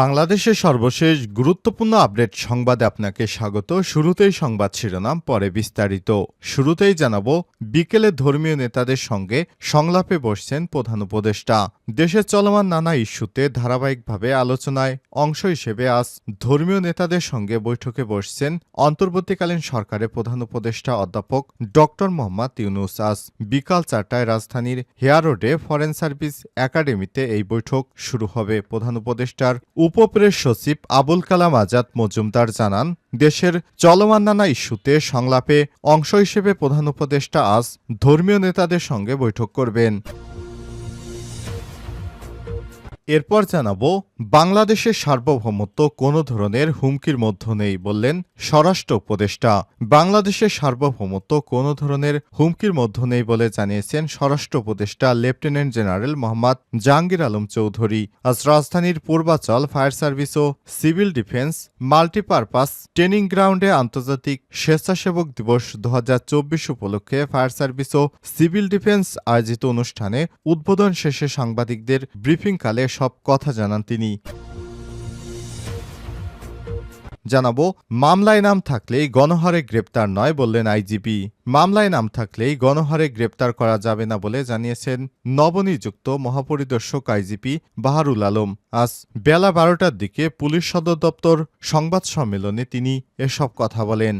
বাংলাদেশের সর্বশেষ গুরুত্বপূর্ণ আপডেট সংবাদে আপনাকে স্বাগত। শুরুতেই সংবাদ শিরোনাম, পরে বিস্তারিত। শুরুতেই জানাব, বিকেলে ধর্মীয় নেতাদের সঙ্গে সংলাপে বসছেন প্রধান উপদেষ্টা। দেশের চলমান নানা ইস্যুতে ধারাবাহিকভাবে আলোচনায় অংশ হিসেবে আজ ধর্মীয় নেতাদের সঙ্গে বৈঠকে বসছেন অন্তর্বর্তীকালীন সরকারের প্রধান উপদেষ্টা অধ্যাপক ডক্টর মোহাম্মদ ইউনুস। আজ বিকাল চারটায় রাজধানীর হেয়ার রোডে ফরেন সার্ভিস একাডেমিতে এই বৈঠক শুরু হবে। প্রধান উপদেষ্টার উপপ্রেস সচিব আবুল কালাম আজাদ মজুমদার জানান, দেশের চলমান নানা ইস্যুতে সংলাপে অংশ হিসেবে প্রধান উপদেষ্টা আজ ধর্মীয় নেতাদের সঙ্গে বৈঠক করবেন। এরপর জানাব বাংলাদেশের সার্বভৌমত্ব কোনো ধরনের হুমকির মধ্য নেই বললেন স্বরাষ্ট্র উপদেষ্টা। বাংলাদেশের সার্বভৌমত্ব কোনো ধরনের হুমকির মধ্য নেই বলে জানিয়েছেন স্বরাষ্ট্র উপদেষ্টা লেফটেন্যান্ট জেনারেল মোহাম্মদ জাহাঙ্গীর আলম চৌধুরী। আজ রাজধানীর পূর্বাচল ফায়ার সার্ভিস ও সিভিল ডিফেন্স মাল্টিপারপাস ট্রেনিং গ্রাউন্ডে আন্তর্জাতিক স্বেচ্ছাসেবক দিবস দু হাজার চব্বিশ উপলক্ষে ফায়ার সার্ভিস ও সিভিল ডিফেন্স আয়োজিত অনুষ্ঠানে উদ্বোধন শেষে সাংবাদিকদের ব্রিফিংকালে সব কথা জানান তিনি। জানাব, মামলায় নাম থাকলেই গণহারে গ্রেপ্তার নয় বললেন আইজিপি। মামলায় নাম থাকলেই গণহারে গ্রেপ্তার করা যাবে না বলে জানিয়েছেন নবনিযুক্ত মহাপরিদর্শক আইজিপি বাহারুল আলম। আজ বেলা বারোটার দিকে পুলিশ সদর দপ্তর সংবাদ সম্মেলনে তিনি এসব কথা বলেন।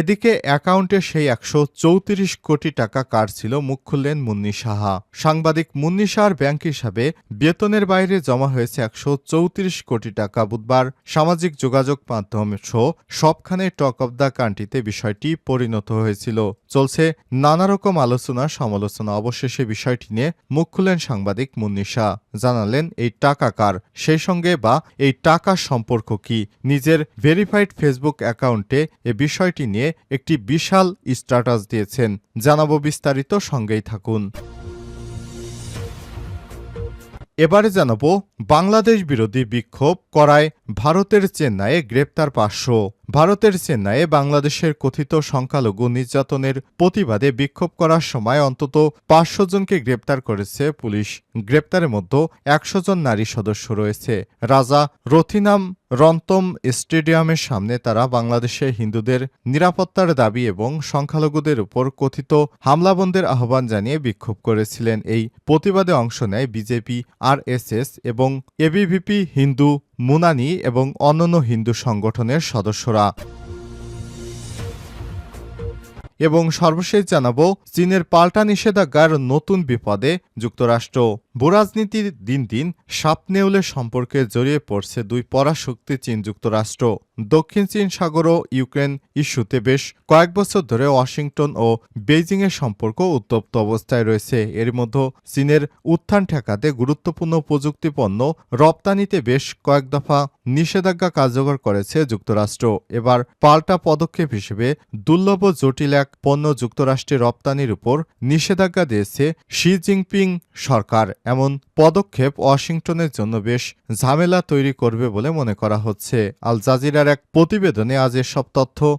এদিকে অ্যাকাউন্টে সেই একশো চৌত্রিশ কোটি টাকা কার ছিল মুখ খুললেন মুন্নি সাহা। সাংবাদিক মুন্নি সাহার ব্যাংক হিসাবে বেতনের বাইরে জমা হয়েছে একশো চৌত্রিশ কোটি টাকা বুধবার। সামাজিক যোগাযোগ মাধ্যম সহ সবখানে টক অব দ্য কান্ট্রিতে বিষয়টি পরিণত হয়েছিল। চলছে নানা রকম আলোচনা সমালোচনা। অবশেষে বিষয়টি নিয়ে মুখ খুললেন সাংবাদিক মুন্নি শাহ জানালেন, এই টাকা কার? সেই সঙ্গে বা এই টাকার সম্পর্ক কি? নিজের ভেরিফাইড ফেসবুক অ্যাকাউন্টে এ বিষয়টি নিয়ে একটি বিশাল স্ট্যাটাস দিয়েছেন। জানাব বিস্তারিত সঙ্গেই থাকুন। এবারে জানাব বাংলাদেশ বিরোধী বিক্ষোভ করায় ভারতের চেন্নাইয়ে গ্রেপ্তার পাঁচশো। ভারতের চেন্নাইয়ে বাংলাদেশের কথিত সংখ্যালঘু নির্যাতনের প্রতিবাদে বিক্ষোভ করার সময় অন্তত পাঁচশো জনকে গ্রেপ্তার করেছে পুলিশ। গ্রেপ্তারের মধ্যে একশো জন নারী সদস্য রয়েছে। রাজা রথিনাম রন্তম স্টেডিয়ামের সামনে তারা বাংলাদেশে হিন্দুদের নিরাপত্তার দাবি এবং সংখ্যালঘুদের উপর কথিত হামলাবন্দের আহ্বান জানিয়ে বিক্ষোভ করেছিলেন। এই প্রতিবাদে অংশ নেয় বিজেপি, আরএসএস এবং এবিভিপি হিন্দু মুনানি এবং অন্যান্য হিন্দু সংগঠনের সদস্যরা। এবং সর্বশেষ জানাব, চীনের পাল্টা নিষেধাজ্ঞার নতুন বিপদে যুক্তরাষ্ট্র। ভূরাজনীতির দিন দিন সাপনেউলের সম্পর্কে জড়িয়ে পড়ছে দুই পরাশক্তি চীন যুক্তরাষ্ট্র। দক্ষিণ চীন সাগর ও ইউক্রেন ইস্যুতে বেশ কয়েক বছর ধরে ওয়াশিংটন ও বেইজিংয়ের সম্পর্ক উত্তপ্ত অবস্থায় রয়েছে। এর মধ্যে চীনের উত্থান ঠেকাতে গুরুত্বপূর্ণ প্রযুক্তি পণ্য রপ্তানিতে বেশ কয়েক দফা নিষেধাজ্ঞা কার্যকর করেছে যুক্তরাষ্ট্র। এবার পাল্টা পদক্ষেপ হিসেবে দুর্লভ জটিল এক পণ্য যুক্তরাষ্ট্রে রপ্তানির উপর নিষেধাজ্ঞা দিয়েছে শি জিনপিং সরকার। এমন পদক্ষেপ ওয়াশিংটনের জন্য বেশ ঝামেলা তৈরি করবে বলে মনে করা হচ্ছে। আল জাজিরার এক প্রতিবেদনে আজ এসব তথ্য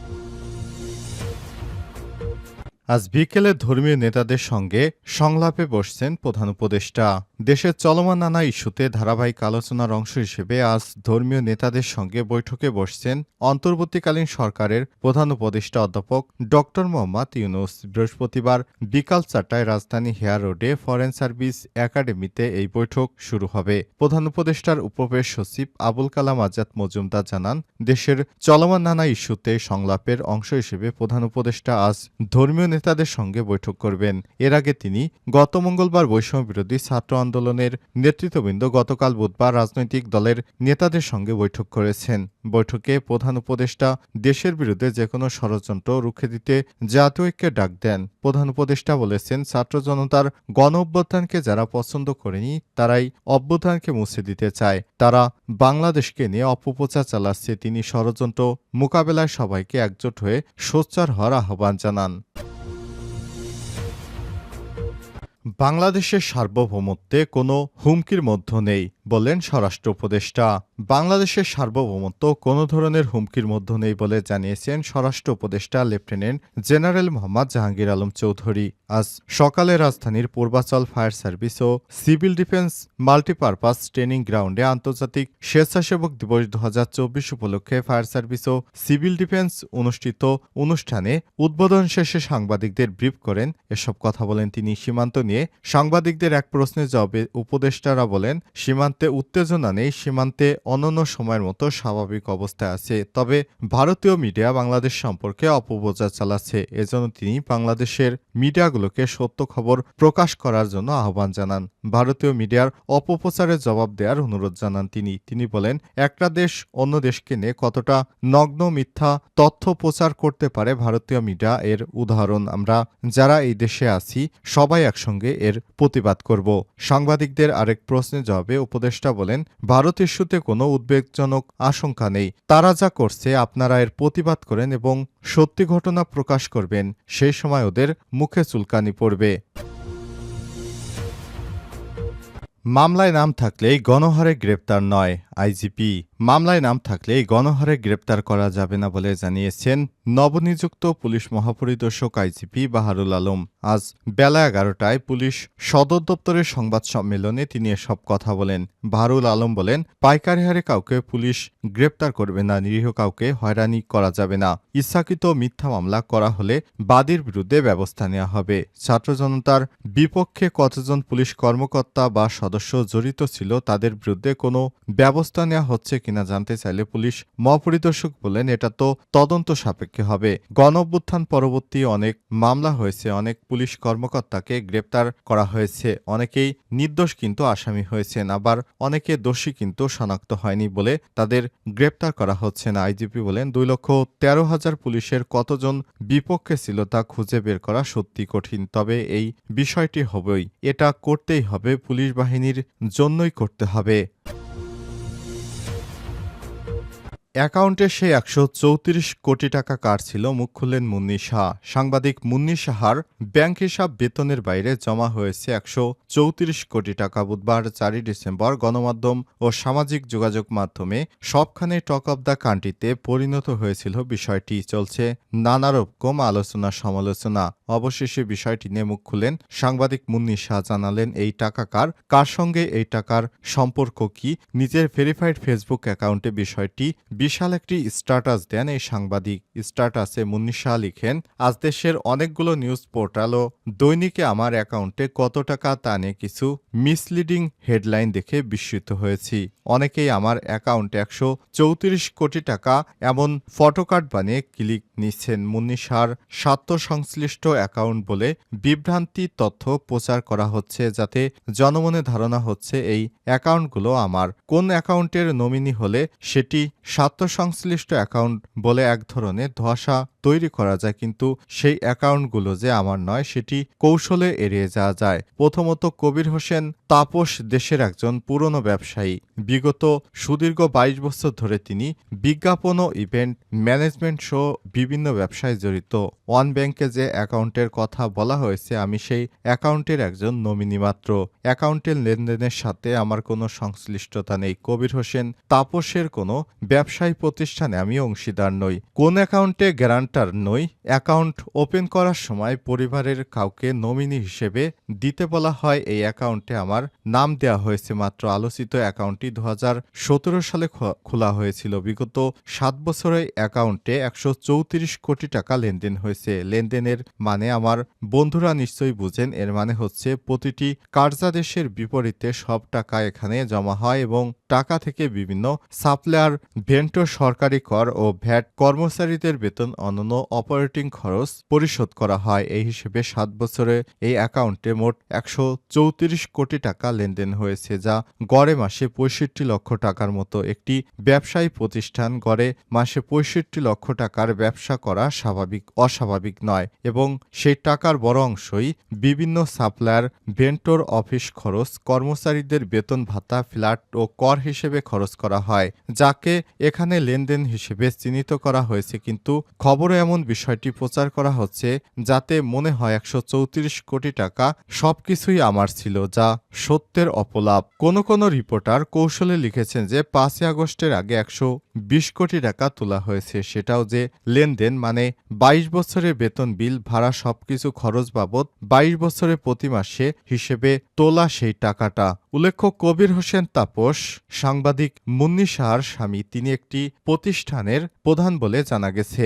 আজ বিকেলে ধর্মীয় নেতাদের সঙ্গে সংলাপে বসছেন প্রধান উপদেষ্টা। দেশের চলমান নানা ইস্যুতে ধারাবাহিক আলোচনার অংশ হিসেবে আজ ধর্মীয় নেতাদের সঙ্গে বৈঠকে বসছেন অন্তর্বর্তীকালীন সরকারের প্রধান উপদেষ্টা অধ্যাপক ডক্টর মোহাম্মদ ইউনুস। বৃহস্পতিবার বিকাল চারটায় রাজধানী হেয়ার রোডে ফরেন সার্ভিস একাডেমিতে এই বৈঠক শুরু হবে। প্রধান উপদেষ্টার উপবেশ সচিব আবুল কালাম আজাদ মজুমদার জানান, দেশের চলমান নানা ইস্যুতে সংলাপের অংশ হিসেবে প্রধান উপদেষ্টা আজ ধর্মীয় নেতাদের সঙ্গে বৈঠক করবেন। এর আগে তিনি গত মঙ্গলবার বৈষম্য বিরোধী ছাত্র আন্দোলনের নেতৃত্ববৃন্দ গতকাল বুধবার রাজনৈতিক দলের নেতাদের সঙ্গে বৈঠক করেছেন। বৈঠকে প্রধান উপদেষ্টা দেশের বিরুদ্ধে যে কোনো ষড়যন্ত্র রুখে দিতে জাতীয় ঐক্যে ডাক দেন। প্রধান উপদেষ্টা বলেছেন, ছাত্র জনতার গণ অভ্যুত্থানকে যারা পছন্দ করেনি, তারাই অভ্যুত্থানকে মুছে দিতে চায়। তারা বাংলাদেশকে নিয়ে অপপ্রচার চালাচ্ছে। তিনি ষড়যন্ত্র মোকাবেলায় সবাইকে একজোট হয়ে সোচ্চার হওয়ার আহ্বান জানান। বাংলাদেশের সার্বভৌমত্বে কোনো হুমকির মধ্য নেই। বললেন স্বরাষ্ট্র উপদেষ্টা। বাংলাদেশের সার্বভৌমত্ব কোনো ধরনের হুমকির মধ্যে নেই বলে জানিয়েছেন স্বরাষ্ট্র উপদেষ্টা লেফটেন্যান্ট জেনারেল মোহাম্মদ জাহাঙ্গীর আলম চৌধুরী। আজ সকালে রাজধানীর পূর্বাচল ফায়ার সার্ভিস ও সিভিল ডিফেন্স মাল্টিপারপাস ট্রেনিং গ্রাউন্ডে আন্তর্জাতিক স্বেচ্ছাসেবক দিবস দু হাজার চব্বিশ উপলক্ষে ফায়ার সার্ভিস ও সিভিল ডিফেন্স অনুষ্ঠিত অনুষ্ঠানে উদ্বোধন শেষে সাংবাদিকদের ব্রিফ করেন। এসব কথা বলেন তিনি। সীমান্ত নিয়ে সাংবাদিকদের এক প্রশ্নের জবাবে উপদেষ্টারা বলেন, সীমান্তে উত্তেজনা নেই সীমান্তে অনন্য সময়ের মতো স্বাভাবিক অবস্থায় আছে। তবে ভারতীয় মিডিয়া বাংলাদেশ সম্পর্কে অপপ্রচার চালাচ্ছে। এজন্য তিনি বাংলাদেশের মিডিয়াগুলোকে সত্য খবর প্রকাশ করার জন্য আহ্বান জানান। ভারতীয় মিডিয়ার অপপ্রচারের জবাব দেওয়ার অনুরোধ জানান তিনি। তিনি বলেন, একটা দেশ অন্য দেশকে নিয়ে কতটা নগ্ন মিথ্যা তথ্য প্রচার করতে পারে ভারতীয় মিডিয়া এর উদাহরণ। আমরা যারা এই দেশে আছি, সবাই একসঙ্গে এর প্রতিবাদ করব। সাংবাদিকদের আরেক প্রশ্নের জবাবে উপদেষ্টা বলেন, ভারত ইস্যুতে কোনো উদ্বেগজনক আশঙ্কা নেই। তারা যা করছে আপনারা এর প্রতিবাদ করেন এবং সত্যি ঘটনা প্রকাশ করবেন। সেই সময় ওদের মুখে চুলকানি পড়বে। মামলায় নাম থাকলেই গণহারে গ্রেপ্তার নয়। আইজিপি, মামলায় নাম থাকলেই গণহারে গ্রেপ্তার করা যাবে না বলে জানিয়েছেন নবনিযুক্ত পুলিশ মহাপরিদর্শক আইজিপি বাহারুল আলম। আজ বেলা এগারোটায় পুলিশ সদর দপ্তরের সংবাদ সম্মেলনে তিনি এসব কথা বলেন। বাহারুল আলম বলেন, পাইকারি হারে কাউকে পুলিশ গ্রেপ্তার করবে না, নিরীহ কাউকে হয়রানি করা যাবে না। ইচ্ছাকৃত মিথ্যা মামলা করা হলে বাদীর বিরুদ্ধে ব্যবস্থা নেওয়া হবে। ছাত্র জনতার বিপক্ষে কতজন পুলিশ কর্মকর্তা বা সদস্য জড়িত ছিল তাদের বিরুদ্ধে কোনো ব্যবস্থা নেওয়া হচ্ছে কিনা জানতে চাইলে পুলিশ মহাপরিদর্শক বলেন, এটা তো তদন্ত সাপেক্ষে হবে। গণ পরবর্তী অনেক মামলা হয়েছে, অনেক পুলিশ কর্মকর্তাকে গ্রেপ্তার করা হয়েছে। অনেকেই নির্দোষ কিন্তু আসামি হয়েছেন, আবার অনেকে দোষী কিন্তু শনাক্ত হয়নি বলে তাদের গ্রেপ্তার করা হচ্ছে না। আইজিপি বলেন, দুই লক্ষ তেরো হাজার পুলিশের কতজন বিপক্ষে ছিল তা খুঁজে বের করা সত্যি কঠিন, তবে এই বিষয়টি হবেই। এটা করতেই হবে, পুলিশ বাহিনীর জন্যই করতে হবে। অ্যাকাউন্টে সে একশো চৌত্রিশ কোটি টাকা কাটছিল মুখ খুললেন মুন্নি শাহ সাংবাদিক মুন্নি সাহার ব্যাংক হিসাব বেতনের বাইরে জমা হয়েছে একশো চৌত্রিশ কোটি টাকা বুধবার চারই ডিসেম্বর গণমাধ্যম ও সামাজিক যোগাযোগ মাধ্যমে সবখানে টক অব দ্য কান্ট্রিতে পরিণত হয়েছিল বিষয়টি। চলছে নানা রকম আলোচনা সমালোচনা। অবশেষে বিষয়টি নিয়ে মুখ খুলেন সাংবাদিক মুন্নি শাহ জানালেন, এই টাকা কার? কার সঙ্গে এই টাকার সম্পর্ক কি? নিজের ভেরিফাইড ফেসবুক অ্যাকাউন্টে বিষয়টি বিশাল একটি স্ট্যাটাস দেন এই সাংবাদিক। স্ট্যাটাসে মুন্নি শাহ লিখেন, আজ দেশের অনেকগুলো নিউজ পোর্টাল ও দৈনিকে আমার অ্যাকাউন্টে কত টাকা তা নিয়ে কিছু মিসলিডিং হেডলাইন দেখে বিস্মিত হয়েছি। অনেকেই আমার অ্যাকাউন্টে একশো চৌত্রিশ কোটি টাকা এমন ফটোকার্ড বানিয়ে ক্লিক নিচ্ছেন। মুন্নি শাহর স্বার্থ সংশ্লিষ্ট অ্যাকাউন্ট বলে বিভ্রান্তি তথ্য প্রচার করা হচ্ছে, যাতে জনমনে ধারণা হচ্ছে এই অ্যাকাউন্টগুলো আমার। কোন অ্যাকাউন্টের নমিনি হলে সেটি সংশ্লিষ্ট অ্যাকাউন্ট বলে এক ধরনের ধোঁয়াশা তৈরি করা যায়, কিন্তু সেই অ্যাকাউন্টগুলো যে আমার নয়, সেটি কৌশলে এড়িয়ে যাওয়া যায়। প্রথমত, কবির হোসেন তাপস দেশের একজন পুরনো ব্যবসায়ী। বিগত সুদীর্ঘ বাইশ বছর ধরে তিনি বিজ্ঞাপন ও ইভেন্ট ম্যানেজমেন্ট সহ বিভিন্ন ব্যবসায় জড়িত। ওয়ান ব্যাংকে যে অ্যাকাউন্টের কথা বলা হয়েছে, আমি সেই অ্যাকাউন্টের একজন নমিনি মাত্র। অ্যাকাউন্টের লেনদেনের সাথে আমার কোনো সংশ্লিষ্টতা নেই। কবির হোসেন তাপসের কোনো ব্যবসায়ী প্রতিষ্ঠানে আমি অংশীদার নই। কোন অ্যাকাউন্টে গ্যারান্টার নই অ্যাকাউন্ট ওপেন করার সময় পরিবারের কাউকে নমিনি হিসেবে দিতে বলা হয়। এই অ্যাকাউন্টে আমার নাম দেওয়া হয়েছে। মাত্র আলোচিত অ্যাকাউন্টটি দু হাজার সতেরো সালে খোলা হয়েছিল। বিগত সাত বছরে অ্যাকাউন্টে একশো চৌত্রিশ কোটি টাকা লেনদেন হয়েছে। লেনদেনের মানে আমার বন্ধুরা নিশ্চয়ই বুঝেন, এর মানে হচ্ছে প্রতিটি কার্যাদেশের বিপরীতে সব টাকা এখানে জমা হয় এবং টাকা থেকে বিভিন্ন সাপ্লায়ার ভেন্টর সরকারি কর ও ভ্যাট কর্মচারীদের বেতন অন্যান্য অপারেটিং খরচ পরিশোধ করা হয়। এই হিসেবে সাত বছরে এই অ্যাকাউন্টে মোট একশো চৌত্রিশ কোটি টাকা লেনদেন হয়েছে, যা গড়ে মাসে পঁয়ষট্টি লক্ষ টাকার মতো একটি ব্যবসায়ী প্রতিষ্ঠান গড়ে মাসে পঁয়ষট্টি লক্ষ টাকার ব্যবসা করা স্বাভাবিক, অস্বাভাবিক নয় এবং সেই টাকার বড় অংশই বিভিন্ন সাপ্লায়ার, ভেন্টর অফিস খরচ, কর্মচারীদের বেতন ভাতা, ফ্ল্যাট ও কর হিসেবে খরচ করা হয়, যাকে এখানে লেনদেন হিসেবে চিহ্নিত করা হয়েছে। কিন্তু খবরে এমন বিষয়টি প্রচার করা হচ্ছে যাতে মনে হয় একশো চৌত্রিশ কোটি টাকা সবকিছুই আমার ছিল, যা সত্যের অপলাপ। কোন কোন রিপোর্টার কৌশলে লিখেছেন যে, পাঁচই আগস্টের আগে একশো বিশ কোটি টাকা তোলা হয়েছে। সেটাও যে লেনদেন মানে বাইশ বছরের বেতন বিল ভাড়া সবকিছু খরচ বাবদ বাইশ বছরে প্রতি মাসে হিসেবে তোলা সেই টাকাটা। উল্লেখ্য, কবির হোসেন তাপস সাংবাদিক মুন্নি শাহর স্বামী তিনি একটি প্রতিষ্ঠানের প্রধান বলে জানা গেছে।